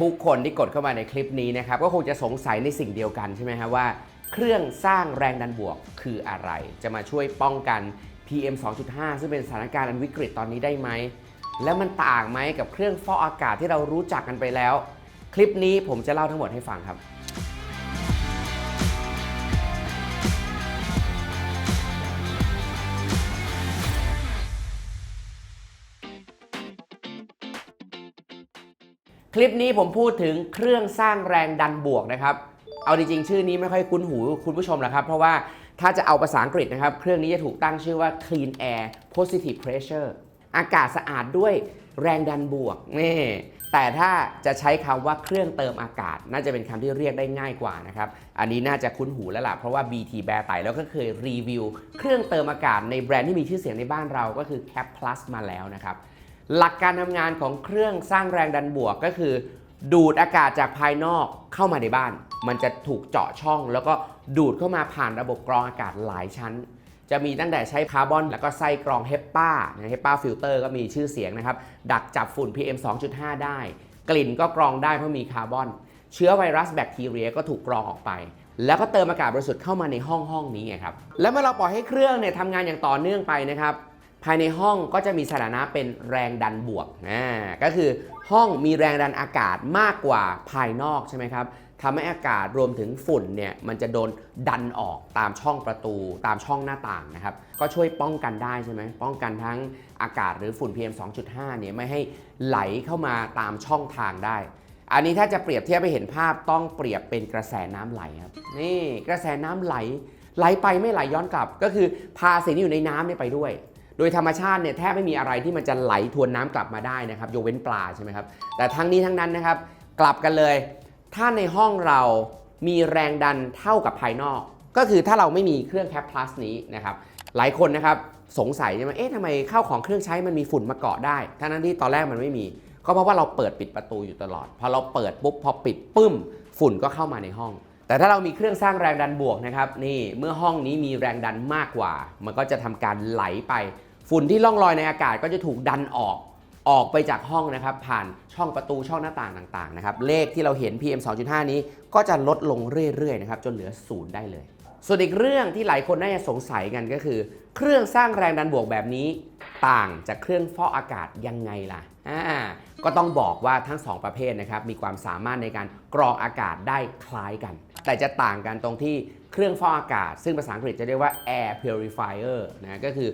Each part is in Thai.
ทุกคนที่กดเข้ามาในคลิปนี้นะครับก็คงจะสงสัยในสิ่งเดียวกันใช่ไหมฮะว่าเครื่องสร้างแรงดันบวกคืออะไร จะมาช่วยป้องกัน PM 2.5 ซึ่งเป็นสถานการณ์อันวิกฤตตอนนี้ได้ไหม แล้วมันต่างไหมกับเครื่องฟอกอากาศที่เรารู้จักกันไปแล้ว คลิปนี้ผมจะเล่าทั้งหมดให้ฟังครับ คลิปนี้ผมพูดถึงเครื่องสร้างแรงดันบวกนะครับ เอาจริงๆ ชื่อนี้ไม่ค่อยคุ้นหูคุณผู้ชมหรอกครับ เพราะว่าถ้าจะเอาภาษาอังกฤษนะครับ เครื่องนี้จะถูกตั้งชื่อว่า clean air positive pressure อากาศสะอาดด้วยแรงดันบวกนี่แต่ถ้าจะใช้คำว่าเครื่องเติมอากาศ น่าจะเป็นคำที่เรียกได้ง่ายกว่านะครับ อันนี้น่าจะคุ้นหูแล้วล่ะ เพราะว่า BT แบร์ไตแล้วก็เคยรีวิว เครื่องเติมอากาศในแบรนด์ที่มีชื่อเสียงในบ้านเราก็คือ Cap Plus มาแล้วนะครับ หลักการทำงานของเครื่องสร้างแรงดันบวกก็คือ ดูดอากาศจากภายนอกเข้ามาในบ้าน มันจะถูกเจาะช่อง แล้วก็ดูดเข้ามาผ่านระบบกรองอากาศหลายชั้น จะมีตั้งแต่ใช้คาร์บอน แล้วก็ไส้กรองเฮปป้าเฮปป้าฟิลเตอร์ก็มีชื่อเสียงนะครับ ดักจับฝุ่น PM 2.5 ได้ กลิ่นก็กรองได้เพราะมีคาร์บอน เชื้อไวรัสแบคทีเรียก็ถูกกรองออกไปแล้วก็เติมอากาศบริสุทธิ์เข้ามาในห้องห้องนี้ไงครับ แล้วเมื่อเราปล่อยให้เครื่องเนี่ยทำงานอย่างต่อเนื่องไปนะครับ ภายในห้องก็จะมีสถานะเป็นแรงดันบวกอ่าก็คือห้องมีแรงดันอากาศมากกว่าภายนอกใช่ไหมครับทำให้อากาศรวมถึงฝุ่นเนี่ยมันจะโดนดันออกตามช่องประตูตามช่องหน้าต่างนะครับ ก็ช่วยป้องกันได้ใช่ไหมป้องกันทั้งอากาศหรือฝุ่น PM 2.5เนี่ยไม่ให้ไหลเข้ามาตามช่องทางได้ อันนี้ถ้าจะเปรียบเทียบไปเห็นภาพต้องเปรียบเป็นกระแสน้ำไหลครับนี่กระแสน้ำไหลไหลไปไม่ไหลย้อนกลับ ก็คือพาสิ่งที่อยู่ในน้ำเนี่ยไปด้วย โดยธรรมชาติเนี่ยแทบไม่มีอะไรที่มันจะไหลทวนน้ำกลับมาได้นะครับยกเว้นปลาใช่ไหมครับแต่ทั้งนี้ทั้งนั้นนะครับ กลับกันเลย ถ้าในห้องเรามีแรงดันเท่ากับภายนอก ก็คือถ้าเราไม่มีเครื่องแคปพลัสนี้นะครับหลายคนนะครับสงสัยใช่ไหมเอ๊ะทำไมข้าวของเครื่องใช้มันมีฝุ่นมาเกาะได้ ทั้งนั้นที่ตอนแรกมันไม่มี ก็เพราะว่าเราเปิดปิดประตูอยู่ตลอด พอเราเปิดปุ๊บพอปิดปึ้ม ฝุ่นก็เข้ามาในห้อง แต่ถ้าเรามีเครื่องสร้างแรงดันบวกนะครับ นี่เมื่อห้องนี้มีแรงดันมากกว่า มันก็จะทำการไหลไป ฝุ่นที่ล่องลอยในอากาศก็จะถูกดันออกออกไปจากห้องนะครับ ผ่านช่องประตูช่องหน้าต่างต่างๆนะครับเลขที่เราเห็น PM 2.5 นี้ก็จะลดลงเรื่อยๆนะครับจนเหลือศูนย์ได้เลย ส่วนอีกเรื่องที่หลายคนน่าจะสงสัยกันก็คือ เครื่องสร้างแรงดันบวกแบบนี้ ต่างจากเครื่องฟอกอากาศยังไงล่ะอ่าก็ต้องบอกว่าทั้ง 2 ประเภทนะครับมีความสามารถในการกรองอากาศได้คล้ายกัน แต่จะต่างกันตรงที่เครื่องฟอกอากาศ ซึ่งภาษาอังกฤษจะเรียกว่า air purifier นะก็คือ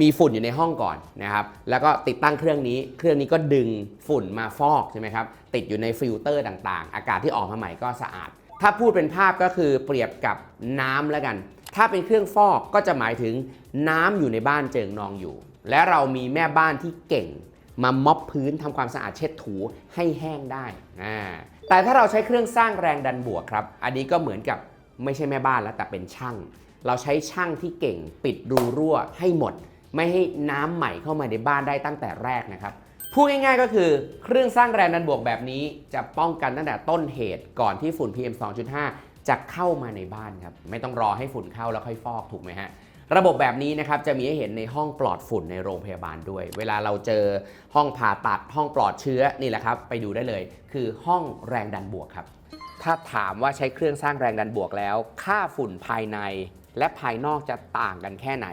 มีฝุ่นอยู่ในห้องก่อนนะครับ แล้วก็ติดตั้งเครื่องนี้ เครื่องนี้ก็ดึงฝุ่นมาฟอกใช่ไหมครับ ติดอยู่ในฟิลเตอร์ต่างๆ อากาศที่ออกมาใหม่ก็สะอาด ถ้าพูดเป็นภาพก็คือเปรียบกับน้ำแล้วกัน ถ้าเป็นเครื่องฟอกก็จะหมายถึงน้ำอยู่ในบ้านเจิงนองอยู่ และเรามีแม่บ้านที่เก่ง มาม็อบพื้นทำความสะอาดเช็ดถูให้แห้งได้อ่าแต่ถ้าเราใช้เครื่องสร้างแรงดันบวกครับ อันนี้ก็เหมือนกับไม่ใช่แม่บ้านแล้วแต่เป็นช่าง เราใช้ช่างที่เก่ง ปิดรูรั่วให้หมด ไม่ให้น้ำใหม่เข้ามาในบ้านได้ตั้งแต่แรกนะครับพูดง่ายๆก็คือเครื่องสร้างแรงดันบวกแบบนี้ จะป้องกันตั้งแต่ต้นเหตุก่อนที่ฝุ่น PM 2.5 จะเข้ามาในบ้านครับไม่ต้องรอให้ฝุ่นเข้าแล้วค่อยฟอกถูกไหมฮะระบบแบบนี้นะครับจะมีให้เห็นในห้องปลอดฝุ่นในโรงพยาบาลด้วย เวลาเราเจอห้องผ่าตัดห้องปลอดเชื้อนี่แหละครับไปดูได้เลย คือห้องแรงดันบวกครับ ถ้าถามว่าใช้เครื่องสร้างแรงดันบวกแล้ว ค่าฝุ่นภายในและภายนอกจะต่างกันแค่ไหน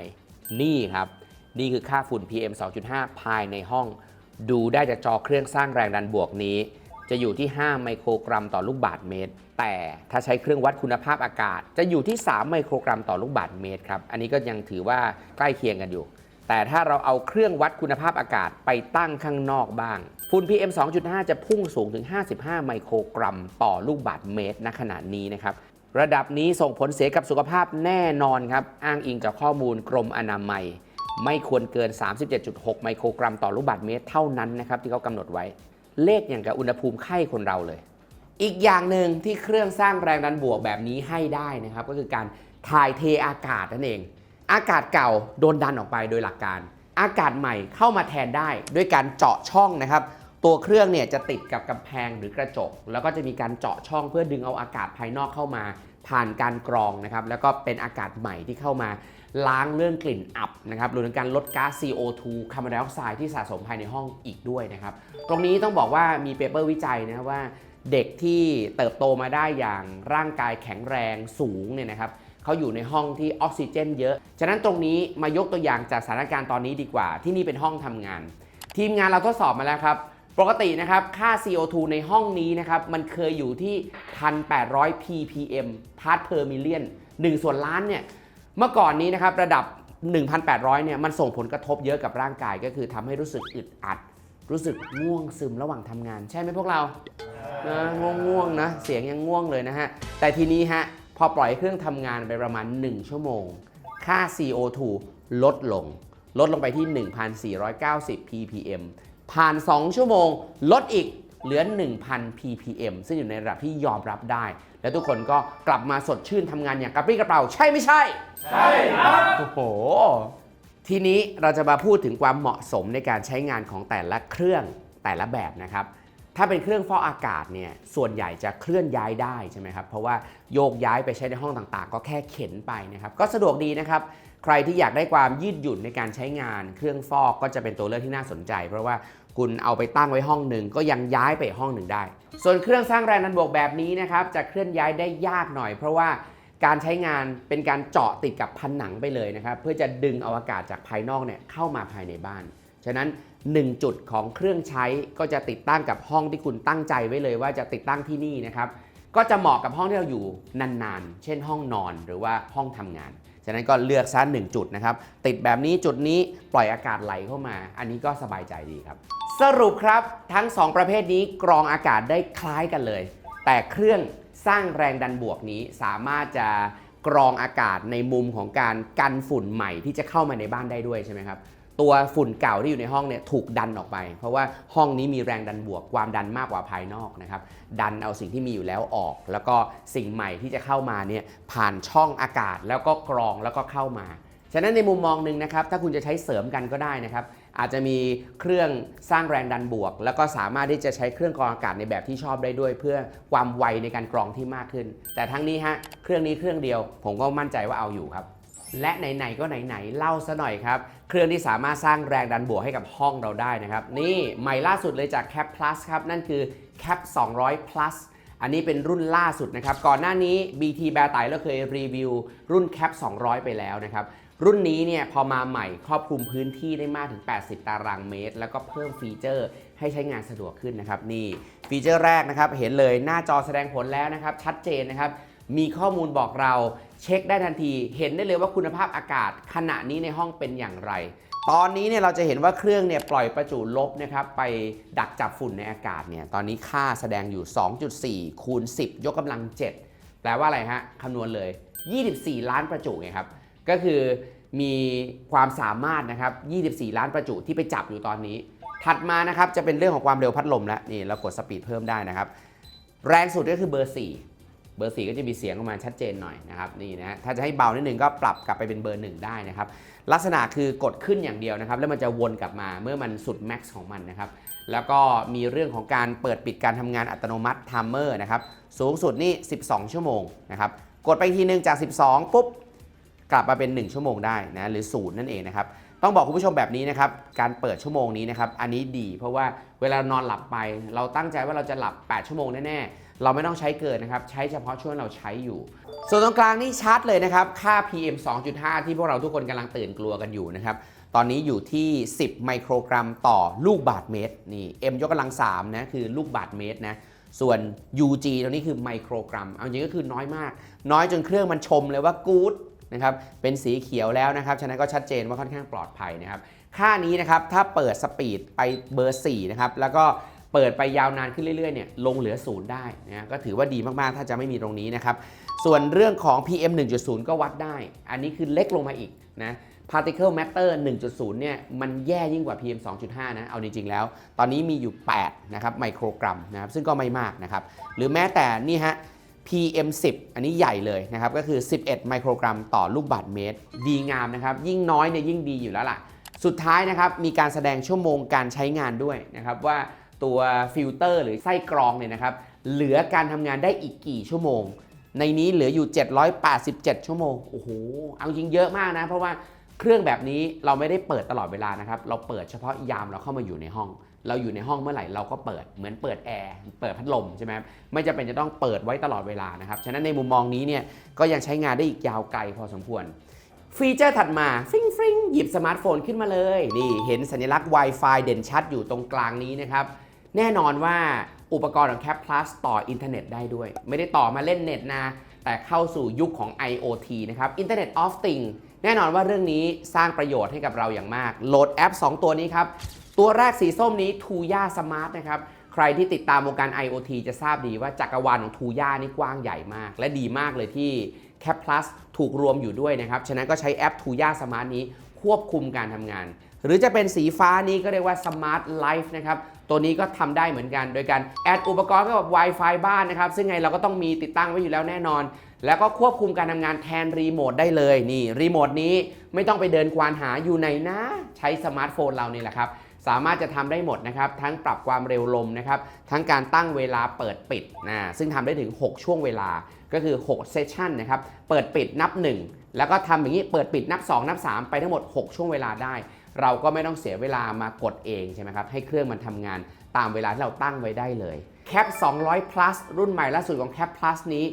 นี่ครับ นี่คือค่าฝุ่น PM 2.5 ภายในห้อง ดูได้จากจอเครื่องสร้างแรงดันบวกนี้ จะอยู่ที่ 5 ไมโครกรัมต่อลูกบาศก์เมตร แต่ถ้าใช้เครื่องวัดคุณภาพอากาศ จะอยู่ที่ 3 ไมโครกรัมต่อลูกบาศก์เมตรครับ อันนี้ก็ยังถือว่าใกล้เคียงกันอยู่ แต่ถ้าเราเอาเครื่องวัดคุณภาพอากาศไปตั้งข้างนอกบ้าง ฝุ่น PM 2.5 จะพุ่งสูงถึง 55 ไมโครกรัมต่อลูกบาศก์เมตรณขณะนี้นะครับระดับนี้ส่งผลเสียกับสุขภาพแน่นอนครับ อ้างอิงจากข้อมูลกรมอนามัย ไม่ควรเกิน 37.6 ไมโครกรัมต่อลูกบาศก์เมตรเท่านั้นนะครับที่เขากำหนดไว้ เลขอย่างกับอุณหภูมิไข้คนเราเลย อีกอย่างหนึ่งที่เครื่องสร้างแรงดันบวกแบบนี้ให้ได้นะครับก็คือการถ่ายเทอากาศนั่นเอง อากาศเก่าโดนดันออกไปโดยหลักการ อากาศใหม่เข้ามาแทนได้ด้วยการเจาะช่องนะครับ ตัวเครื่องเนี่ยจะติดกับกำแพงหรือกระจก แล้วก็จะมีการเจาะช่องเพื่อดึงเอาอากาศภายนอกเข้ามา ผ่านการกรองนะครับแล้วก็เป็นอากาศใหม่ที่เข้ามาล้างเรื่องกลิ่นอับนะครับรวมถึงการลดก๊าซ CO2 คาร์บอนไดออกไซด์ที่สะสมภายในห้องอีกด้วยนะครับตรงนี้ต้องบอกว่ามีเปเปอร์วิจัยนะว่าเด็กที่เติบโตมาได้อย่างร่างกายแข็งแรงสูงเนี่ยนะครับเขาอยู่ในห้องที่ออกซิเจนเยอะ ฉะนั้นตรงนี้มายกตัวอย่างจากสถานการณ์ตอนนี้ดีกว่า ที่นี่เป็นห้องทำงาน ทีมงานเราทดสอบมาแล้วครับ ปกตินะครับค่า CO2 ในห้องนี้นะครับมันเคยอยู่ที่ 1,800 ppm part per million 1 ส่วนล้านเนี่ยเมื่อก่อนนี้นะครับระดับ 1,800 เนี่ยมันส่งผลกระทบเยอะกับร่างกายก็คือทำให้รู้สึกอึดอัด รู้สึกง่วงซึมระหว่างทำงาน ใช่ไหมพวกเรานะง่วงง่วงๆนะเสียงยังง่วงเลยนะฮะ แต่ทีนี้ฮะพอปล่อยให้เครื่องทำงานไปประมาณ 1 ชั่วโมง ค่า CO2 ลดลง ลดลงไปที่ 1,490 ppm ผ่าน 2 ชั่วโมง ลดอีกเหลือ 1,000 ppm ซึ่งอยู่ในระดับที่ยอมรับได้ และทุกคนก็กลับมาสดชื่นทำงานอย่างกระปรี้กระเป๋าใช่ไม่ใช่ ใช่ครับ โอ้โห ทีนี้เราจะมาพูดถึงความเหมาะสมในการใช้งานของแต่ละเครื่องแต่ละแบบนะครับถ้าเป็นเครื่องฟอกอากาศเนี่ยส่วนใหญ่จะเคลื่อนย้ายได้ใช่ไหมครับเพราะว่าโยกย้ายไปใช้ในห้องต่างๆ ก็แค่เข็นไปนะครับก็สะดวกดีนะครับ ใครที่อยากได้ความยืดหยุ่นในการใช้งาน เครื่องฟอกก็จะเป็นตัวเลือกที่น่าสนใจ เพราะว่า คุณเอาไปตั้งไว้ห้องหนึ่งก็ยังย้ายไปห้องหนึ่งได้ ส่วนเครื่องสร้างแรงดันบวกแบบนี้นะครับจะเคลื่อนย้ายได้ยากหน่อย เพราะว่าการใช้งานเป็นการเจาะติดกับผนังไปเลยนะครับ เพื่อจะดึงเอาอากาศจากภายนอกเนี่ยเข้ามาภายในบ้าน ฉะนั้น 1 จุดของเครื่องใช้ก็จะติดตั้งกับห้องที่คุณตั้งใจไว้เลยว่าจะติดตั้งที่นี่นะครับก็จะเหมาะกับห้องที่เราอยู่นานๆ เช่นห้องนอนหรือว่าห้องทำงาน ฉะนั้นก็เลือกซะหนึ่งจุดนะครับ ติดแบบนี้จุดนี้ปล่อยอากาศไหลเข้ามา อันนี้ก็สบายใจดีครับ สรุปครับทั้ง 2 ประเภทนี้กรองอากาศได้คล้ายกันเลย แต่เครื่องสร้างแรงดันบวกนี้สามารถจะกรองอากาศในมุมของการกันฝุ่นใหม่ที่จะเข้ามาในบ้านได้ด้วยใช่ไหมครับตัวฝุ่นเก่าที่อยู่ในห้องเนี่ยถูกดันออกไป เพราะว่าห้องนี้มีแรงดันบวกความดันมากกว่าภายนอกนะครับดันเอาสิ่งที่มีอยู่แล้วออก แล้วก็สิ่งใหม่ที่จะเข้ามาเนี่ยผ่านช่องอากาศแล้วก็กรองแล้วก็เข้ามา ฉะนั้นในมุมมองหนึ่งนะครับถ้าคุณจะใช้เสริมกันก็ได้นะครับ อาจจะมีเครื่องสร้างแรงดันบวก แล้วก็สามารถที่จะใช้เครื่องกรองอากาศในแบบที่ชอบได้ด้วย เพื่อความไวในการกรองที่มากขึ้น แต่ทั้งนี้ฮะเครื่องนี้เครื่องเดียว ผมก็มั่นใจว่าเอาอยู่ครับและไหนๆก็ไหนๆเล่าซะหน่อยครับ เครื่องที่สามารถสร้างแรงดันบวกให้กับห้องเราได้นะครับ นี่ใหม่ล่าสุดเลยจาก Cap Plus ครับ นั่นคือ Cap 200 plus อันนี้เป็นรุ่นล่าสุดนะครับ ก่อนหน้านี้ BT แบร์ไตเราเคยรีวิวรุ่น Cap 200 ไปแล้วนะครับ รุ่นนี้เนี่ยพอมาใหม่ครอบคลุมพื้นที่ได้มากถึง 80 ตารางเมตร แล้วก็เพิ่มฟีเจอร์ให้ใช้งานสะดวกขึ้นนะครับนี่ฟีเจอร์แรกนะครับเห็นเลยหน้าจอแสดงผลแล้วนะครับชัดเจนนะครับมีข้อมูลบอกเราเช็คได้ทันที เห็นได้เลยว่าคุณภาพอากาศขณะนี้ในห้องเป็นอย่างไร ตอนนี้เนี่ยเราจะเห็นว่าเครื่องเนี่ยปล่อยประจุลบนะครับไปดักจับฝุ่นในอากาศเนี่ยตอนนี้ค่าแสดงอยู่ 2.4 คูณ 10 ยกกำลัง 7 แปลว่าอะไรฮะคำนวณเลย 24 ล้านประจุไงครับก็คือ มีความสามารถนะครับ 24 ล้านประจุที่ไปจับอยู่ตอนนี้ ถัดมานะครับจะเป็นเรื่องของความเร็วพัดลมแล้วนี่เรากดสปีดเพิ่มได้นะครับ แรงสุดก็คือเบอร์ 4 เบอร์ 4 ก็จะมีเสียงออกมาชัดเจนหน่อยนะครับนี่นะถ้าจะให้เบานิดนึงก็ปรับกลับไปเป็นเบอร์ 1 ได้นะครับ ลักษณะคือกดขึ้นอย่างเดียวนะครับ แล้วมันจะวนกลับมาเมื่อมันสุดแม็กซ์ของมันนะครับแล้วก็มีเรื่องของการเปิดปิดการทำงานอัตโนมัติไทม์เมอร์นะครับสูงสุดนี่ 12 ชั่วโมงนะครับกดไปทีนึงจาก 12 ปุ๊บ กลับมาเป็น 1 ชั่วโมงได้นะหรือศูนย์นั่นเองนะครับต้องบอกคุณผู้ชมแบบนี้นะครับการเปิดชั่วโมงนี้นะครับอันนี้ดี เพราะว่าเวลานอนหลับไป เราตั้งใจว่าเราจะหลับ 8 ชั่วโมงแน่ๆเราไม่ต้องใช้เกินนะครับใช้เฉพาะช่วงเราใช้อยู่ ส่วนตรงกลางนี่ชัดเลยนะครับค่า PM 2.5 ที่พวกเราทุกคนกำลังตื่นกลัวกันอยู่นะครับตอนนี้อยู่ที่ 10 ไมโครกรัมต่อลูกบาศก์เมตรนี่ M ยกกำลัง3นะคือลูกบาศก์เมตรนะส่วน UG ตัวนี้คือไมโครกรัม เอาจริงก็คือน้อยมาก น้อยจนเครื่องมันชมเลยว่ากู๊ด นะครับเป็นสีเขียวแล้วนะครับฉะนั้นก็ชัดเจนว่าค่อนข้างปลอดภัยนะครับค่านี้นะครับถ้าเปิดสปีดไปเบอร์4นะครับแล้วก็เปิดไปยาวนานขึ้นเรื่อยๆเนี่ยลงเหลือศูนย์ได้นะก็ถือว่าดีมากๆ ถ้าจะไม่มีตรงนี้นะครับ ส่วนเรื่องของ PM 1.0 ก็วัดได้ อันนี้คือเล็กลงมาอีกนะ particle matter 1.0 เนี่ยมันแย่ยิ่งกว่า PM 2.5 นะ เอาจริงๆแล้ว ตอนนี้มีอยู่ 8 นะครับไมโครกรัมนะครับซึ่งก็ไม่มากนะครับ หรือแม้แต่นี่ฮะ PM 10 อันนี้ใหญ่เลยนะครับ ก็คือ 11 ไมโครกรัมต่อลูกบาศก์เมตร ดีงามนะครับ ยิ่งน้อยเนี่ยยิ่งดีอยู่แล้วล่ะ สุดท้ายนะครับ มีการแสดงชั่วโมงการใช้งานด้วยนะครับ ว่าตัวฟิลเตอร์หรือไส้กรองเนี่ยนะครับ เหลือการทำงานได้อีกกี่ชั่วโมง ในนี้เหลืออยู่ 787 ชั่วโมง โอ้โห เอาจริงเยอะมากนะ เพราะว่าเครื่องแบบนี้เราไม่ได้เปิดตลอดเวลานะครับ เราเปิดเฉพาะยามเราเข้ามาอยู่ในห้อง เราอยู่ในห้องเมื่อไหร่เราก็เปิดเหมือนเปิดแอร์เปิดพัดลมใช่ไหมไม่จำเป็นจะต้องเปิดไว้ตลอดเวลานะครับ ฉะนั้นในมุมมองนี้เนี่ยก็ยังใช้งานได้อีกยาวไกลพอสมควร ฟีเจอร์ถัดมาฟิงฟิงหยิบสมาร์ทโฟนขึ้นมาเลยนี่เห็นสัญลักษณ์ Wi-Fi เด่นชัดอยู่ตรงกลางนี้นะครับแน่นอนว่าอุปกรณ์ของ Cap Plus ต่ออินเทอร์เน็ตได้ด้วย ไม่ได้ต่อมาเล่นเน็ตนะแต่เข้าสู่ยุคของ IoT นะครับ Internet of Things แน่นอนว่าเรื่องนี้สร้างประโยชน์ให้กับเราอย่างมาก โหลดแอป 2 ตัวนี้ครับ ตัวแรกสีส้มนี้ Tuya Smart นะครับ ใครที่ติดตามวงการ IoT จะทราบดีว่าจักรวาลของ Tuya นี่กว้างใหญ่มาก และดีมากเลยที่ Cap Plus ถูกรวมอยู่ด้วยนะครับ ฉะนั้นก็ใช้แอป Tuya Smart นี้ควบคุมการทำงาน หรือจะเป็นสีฟ้านี้ก็เรียกว่า Smart Life นะครับ ตัวนี้ก็ทำได้เหมือนกัน โดยการแอดอุปกรณ์กับ Wi-Fi บ้านนะครับ ซึ่งไงเราก็ต้องมีติดตั้งไว้อยู่แล้วแน่นอน แล้วก็ควบคุมการทำงานแทนรีโมทได้เลย นี่รีโมทนี้ไม่ต้องไปเดินควานหาอยู่ไหนนะ ใช้สมาร์ทโฟนเรานี่แหละครับ สามารถจะทำได้หมดนะครับ ทั้งปรับความเร็วลมนะครับ ทั้งการตั้งเวลาเปิดปิดนะซึ่งทำได้ถึง 6 ช่วงเวลาก็คือ 6 เซสชันนะครับ เปิดปิดนับ 1 แล้วก็ทำอย่างนี้เปิดปิดนับ 2 นับ 3 ไปทั้งหมด 6 ช่วงเวลาได้ เราก็ไม่ต้องเสียเวลามากดเองใช่ไหมครับ ให้เครื่องมันทำงานตามเวลาที่เราตั้งไว้ได้เลย Cap 200 plus รุ่นใหม่ล่าสุดของ Cap plus นี้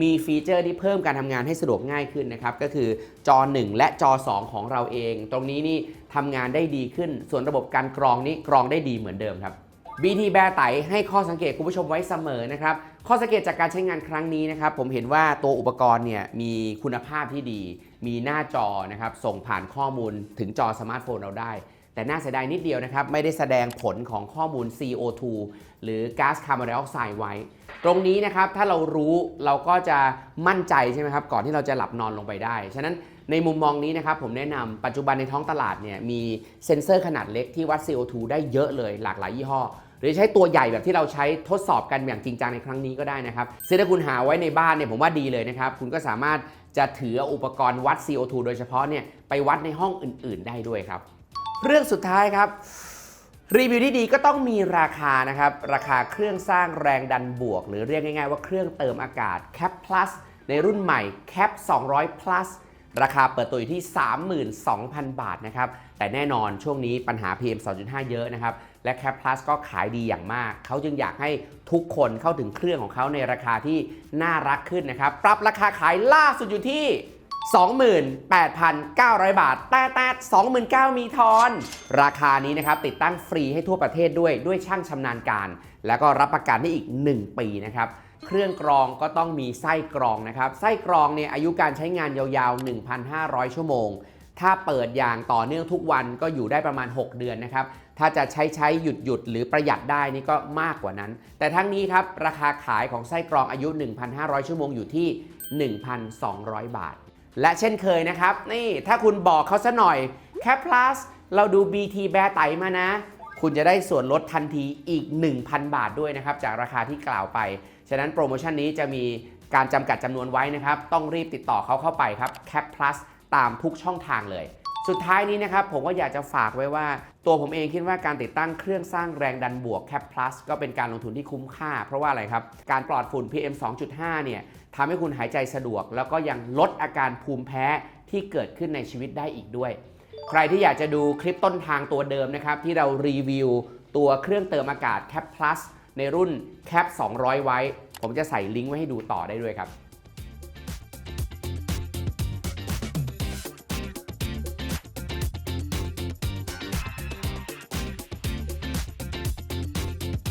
มีฟีเจอร์ที่เพิ่มการทำงานให้สะดวกง่ายขึ้นนะครับ ก็คือจอ 1 และจอ 2 ของเราเอง ตรงนี้นี่ทำงานได้ดีขึ้น ส่วนระบบการกรองนี้กรองได้ดีเหมือนเดิมครับ BT แบร์ไตให้ข้อสังเกตคุณผู้ชมไว้เสมอนะครับ ข้อสังเกตจากการใช้งานครั้งนี้นะครับ ผมเห็นว่าตัวอุปกรณ์เนี่ยมีคุณภาพที่ดี มีหน้าจอนะครับ ส่งผ่านข้อมูลถึงจอสมาร์ทโฟนเราได้แต่น่าเสียดายนิดเดียวนะครับ ไม่ได้แสดงผลของข้อมูล CO2 หรือก๊าซคาร์บอนไดออกไซด์ไว้ ตรงนี้นะครับถ้าเรารู้เราก็จะมั่นใจใช่ไหมครับก่อนที่เราจะหลับนอนลงไปได้ ฉะนั้นในมุมมองนี้นะครับผมแนะนำปัจจุบันในท้องตลาดเนี่ยมีเซ็นเซอร์ขนาดเล็กที่วัด CO2 ได้เยอะเลยหลากหลายยี่ห้อ หรือใช้ตัวใหญ่แบบที่เราใช้ทดสอบกันอย่างจริงจังในครั้งนี้ก็ได้นะครับซึ่งถ้าคุณหาไว้ในบ้านเนี่ยผมว่าดีเลยนะครับคุณก็สามารถจะถืออาอุปกรณ์วัด CO2 โดยเฉพาะเนี่ยไปวัดในห้องอื่น ๆ ได้ด้วยครับเรื่องสุดท้ายครับ รีวิวที่ดีก็ต้องมีราคานะครับ ราคาเครื่องสร้างแรงดันบวก หรือเรียกง่ายๆว่าเครื่องเติมอากาศ Cap Plus ในรุ่นใหม่ Cap 200 Plus ราคาเปิดตัวอยู่ที่ 32,000 บาทนะครับ แต่แน่นอนช่วงนี้ปัญหา PM 2.5 เยอะนะครับ และ Cap Plus ก็ขายดีอย่างมาก เขาจึงอยากให้ทุกคนเข้าถึงเครื่องของเขาในราคาที่น่ารักขึ้นนะครับ ปรับราคาขายล่าสุดอยู่ที่ 28,900 บาท แต่แต่29,000มีทอน ราคานี้นะครับ ติดตั้งฟรีให้ทั่วประเทศด้วยด้วยช่างชำนาญการ แล้วก็รับประกันได้อีก 1 ปีนะครับ เครื่องกรองก็ต้องมีไส้กรองนะครับ ไส้กรองเนี่ยอายุการใช้งานยาวๆ 1,500 ชั่วโมง ถ้าเปิดอย่างต่อเนื่องทุกวันก็อยู่ได้ประมาณ 6 เดือนนะครับ ถ้าจะใช้ใช้หยุดหยุดหรือประหยัดได้นี่ก็มากกว่านั้น แต่ทั้งนี้ครับราคาขายของไส้กรองอายุ 1,500 ชั่วโมงอยู่ที่ 1,200 บาท และเช่นเคยนะครับ นี่ถ้าคุณบอกเขาซะหน่อยแค่ plus เราดู BT แบร์ไตมานะ คุณจะได้ส่วนลดทันทีอีก 1,000 บาทด้วยนะครับ จากราคาที่กล่าวไป ฉะนั้นโปรโมชั่นนี้จะมีการจำกัดจำนวนไว้นะครับ ต้องรีบติดต่อเขาเข้าไปครับ Cap Plus ตามทุกช่องทางเลยสุดท้ายนี้นะครับ ผมก็อยากจะฝากไว้ว่า ตัวผมเองคิดว่าการติดตั้งเครื่องสร้างแรงดันบวก Cap Plus ก็เป็นการลงทุนที่คุ้มค่า เพราะว่าอะไรครับ การปลอดฝุ่น PM 2.5 เนี่ย ทำให้คุณหายใจสะดวก แล้วก็ยังลดอาการภูมิแพ้ที่เกิดขึ้นในชีวิตได้อีกด้วย ใครที่อยากจะดูคลิปต้นทางตัวเดิมนะครับ ที่เรารีวิวตัวเครื่องเติมอากาศ Cap Plus ในรุ่น Cap 200 ไว้ ผมจะใส่ลิงก์ไว้ให้ดูต่อได้ด้วยครับ